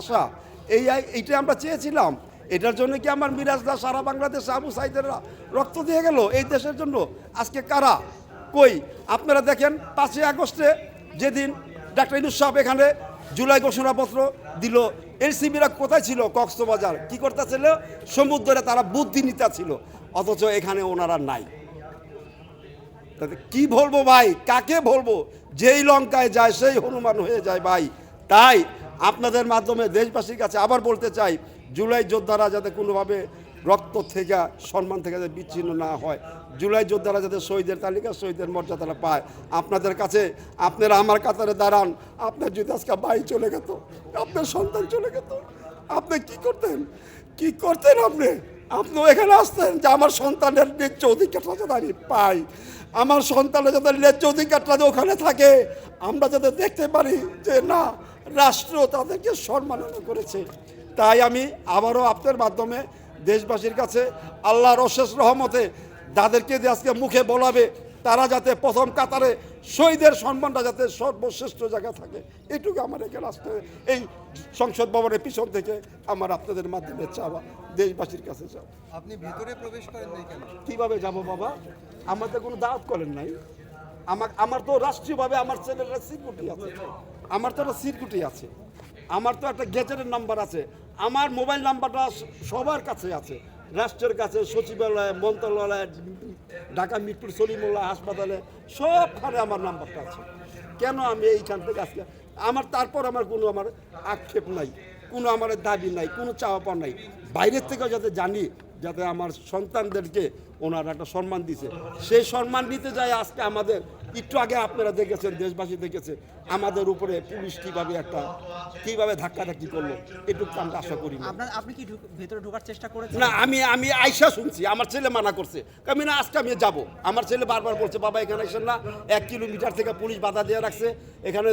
আশা। এই এইটা আমরা চেয়েছিলাম। এটার জন্য কি আমার মিরাজদা সারা বাংলাদেশে আবু সাইদের রক্ত দিয়ে গেল এই দেশের জন্য? আজকে কারা? কই? আপনারা দেখেন, পাঁচই আগস্টে যেদিন ডাক্তার ইনুস সাহেব এখানে জুলাই ঘোষণাপত্র দিল এনসিবিরা কোথায় ছিল? কক্সবাজার। কি করতেছিল? সমুদ্রে তারা বুদ্ধি নিতা ছিল অথচ এখানে ওনারা নাই। কি বলব ভাই? কাকে বলব? যেই লঙ্কায় যায়, সেই হনুমান হয়ে যায় ভাই। তাই আপনাদের মাধ্যমে দেশবাসীর কাছে আবার বলতে চাই, জুলাই যোদ্ধারা যাতে কোনোভাবে রক্ত থেকে, সম্মান থেকে যাতে বিচ্ছিন্ন না হয়, জুলাই যোদ্ধারা যাতে শহীদের তালিকা, শহীদের মর্যাদাটা পায়। আপনাদের কাছে, আপনারা আমার কাতারে দাঁড়ান, আপনার যদি আজকে ভাই চলে গেত, আপনার সন্তান চলে গেত, আপনি কি করতেন? কি করতেন আপনি? আপনি এখানে আসতেন যে আমার সন্তানের ন্যায্য অধিকারটা যাতে আমি পাই। আমার সন্তানের যাতে ন্যায্য অধিকারটা ওখানে থাকে, আমরা যাতে দেখতে পারি যে না রাষ্ট্র তাদেরকে সম্মাননা করেছে। তাই আমি আবারও আপনার মাধ্যমে দেশবাসীর কাছে আল্লাহর অশেষ রহমতে যাদেরকে যে আজকে মুখে বলাবে তারা যাতে প্রথম কাতারে শহীদের সম্মানটা যাতে সর্বশ্রেষ্ঠ জায়গায় থাকে এটুকু আমার এখানে আসতে এই সংসদ ভবনের পিছন থেকে আমার আপনাদের মাধ্যমে চাওয়া দেশবাসীর কাছে চাওয়া। আপনি ভিতরে প্রবেশ করেন নাই কেন? কীভাবে যাব বাবা? আমাদের কোনো দাওয়াত করেন নাই। আমার আমার তো রাষ্ট্রীয়ভাবে আমার ছেলেরা সিকিউরিটি আছে। আমার তো একটা সিকিউরিটি আছে। আমার তো একটা গেজেটের নাম্বার আছে। আমার মোবাইল নাম্বারটা সবার কাছে আছে। রাষ্ট্রের কাছে, সচিবালয়, মন্ত্রণালয়, ঢাকা মিরপুর, সলিমুল্লাহ হাসপাতালে সবখানে আমার নাম্বারটা আছে। কেন আমি এইখান থেকে আজকে আমার তারপর আমার কোনো আমার আক্ষেপ নাই, কোনো আমার দাবি নাই, কোনো চাওয়া পাওয়া নাই। বাইরের থেকে যাতে জানি যাতে আমার সন্তানদেরকে ওনারা একটা সম্মান দিছে। সেই সম্মান নিতে যায় আজকে আমাদের একটু আগে আপনারা দেখেছেন দেশবাসী দেখেছে আমাদের উপরে পুলিশ কীভাবে একটা কীভাবে ধাক্কাধাক্কি করল এটুকু আমরা আশা করি না। আপনি কি ভেতরে ঢোকার চেষ্টা করেছেন? না আমি আমি আইসা শুনছি আমার ছেলে মানা করছে। আমি না আজকে আমি যাব। আমার ছেলে বারবার বলছে বাবা এখানে আসেন না। এক কিলোমিটার থেকে পুলিশ বাধা দিয়ে রাখছে। এখানে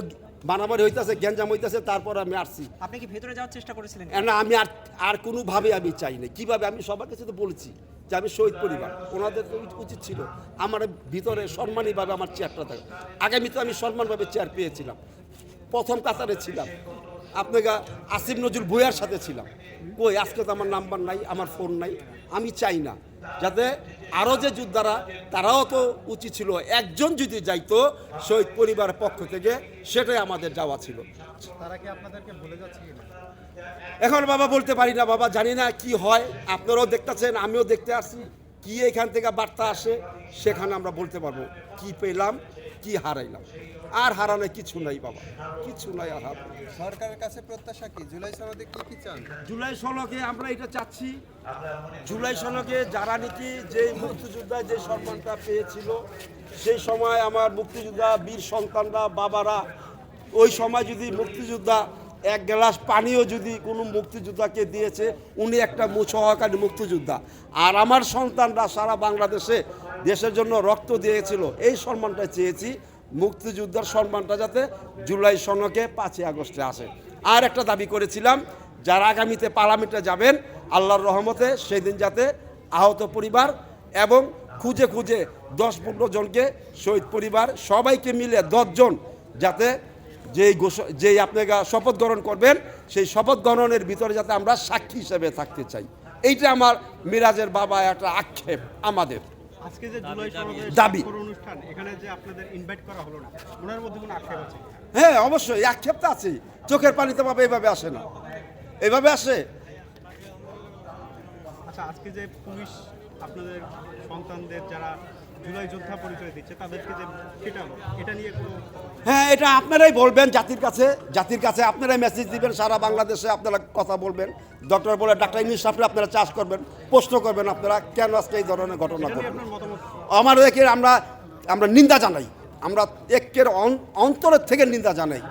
বানাবাড়ি হইতেছে গ্যাঞ্জাম হইতেছে তারপর আমি আসছি। আপনি কি ভেতরে যাওয়ার চেষ্টা করেছিলেন? না আমি আর আর কোনোভাবে আমি চাই না কীভাবে? আমি সবার কাছে তো বলছি যে আমি শহীদ পরিবার। ওনাদের তো উচিত ছিল আমার ভিতরে সম্মানীভাবে আমার চেয়ারটা থাকে। আগামীতে আমি সম্মানভাবে চেয়ার পেয়েছিলাম। প্রথম কাতারে ছিলাম। আপনাকে আসিফ নজরুল ভুইয়ার সাথে ছিলাম। কই আজকে তো আমার নাম্বার নাই আমার ফোন নাই আমি চাই না। যাতে আরও যে যোদ্ধারা তারাও তো উচিত ছিল একজন যদি যাইতো শহীদ পরিবারের পক্ষ থেকে সেটাই আমাদের যাওয়া ছিল। এখন বাবা বলতে পারি না বাবা জানি না কি হয় আপনারাও দেখতেছেন আমিও দেখতে আসছি কি এখান থেকে বার্তা আসে সেখানে আমরা বলতে পারব কি পেলাম কি হারাইলাম। আর হারানো কিছু নাই বাবা। কিছু নাই আর হারানো সরকারের কাছে প্রত্যাশা কি? জুলাই সনদে কি কি চান? জুলাই সনকে আমরা এটা চাচ্ছি। জুলাই সনকে যারা নাকি যে মুক্তিযোদ্ধায় যে সম্মানটা পেয়েছিল সেই সময় আমার মুক্তিযোদ্ধা বীর সন্তানরা বাবারা ওই সময় যদি মুক্তিযোদ্ধা এক গ্লাস পানিও যদি কোনো মুক্তিযোদ্ধাকে দিয়েছে উনি একটা সহকারী মুক্তিযোদ্ধা। আর আমার সন্তানরা সারা বাংলাদেশে দেশের জন্য রক্ত দিয়েছিল এই সম্মানটা চেয়েছি। মুক্তিযোদ্ধার সম্মানটা যাতে জুলাই সনকে পাঁচই আগস্টে আসে। আর একটা দাবি করেছিলাম, যারা আগামীতে পার্লামেন্টে যাবেন, আল্লাহর রহমতে সেই দিন যাতে আহত পরিবার এবং খুঁজে খুঁজে দশ পনেরো জনকে শহীদ পরিবার সবাইকে মিলে দশজন যাতে যেই যেই আপনাকে শপথ গ্রহণ করবেন, সেই শপথ গ্রহণের ভিতরে যাতে আমরা সাক্ষী হিসেবে থাকতে চাই। এইটা আমার মিরাজের বাবা একটা আক্ষেপ আমাদের। আজকে যে জুলাই দাবি। অনুষ্ঠান এখানে যে আপনাদের ইনভাইট করা হলো না ওনার মধ্যে কোনো আক্ষেপ আছে? হ্যাঁ অবশ্যই আক্ষেপ তো আছেই। চোখের পানিতে বাবা এইভাবে আসে না। এইভাবে আসে? আচ্ছা আজকে যে পুলিশ আপনাদের সন্তানদের যারা জুলাই যোদ্ধা পরিচয় দিচ্ছে তাদেরকে যে ফেটালো এটা নিয়ে কোনো হ্যাঁ এটা আপনারাই বলবেন জাতির কাছে জাতির কাছে আপনারাই মেসেজ দিবেন সারা বাংলাদেশে আপনারা কথা বলবেন। ডক্টর বলে ডাক্তার ইংলিশ সাহেবরা আপনারা চাষ করবেন প্রশ্ন করবেন আপনারা কেন আজকে এই ধরনের ঘটনা আপনার আমার একের আমরা আমরা নিন্দা জানাই। আমরা একের অন- অন্তরের থেকে নিন্দা জানাই।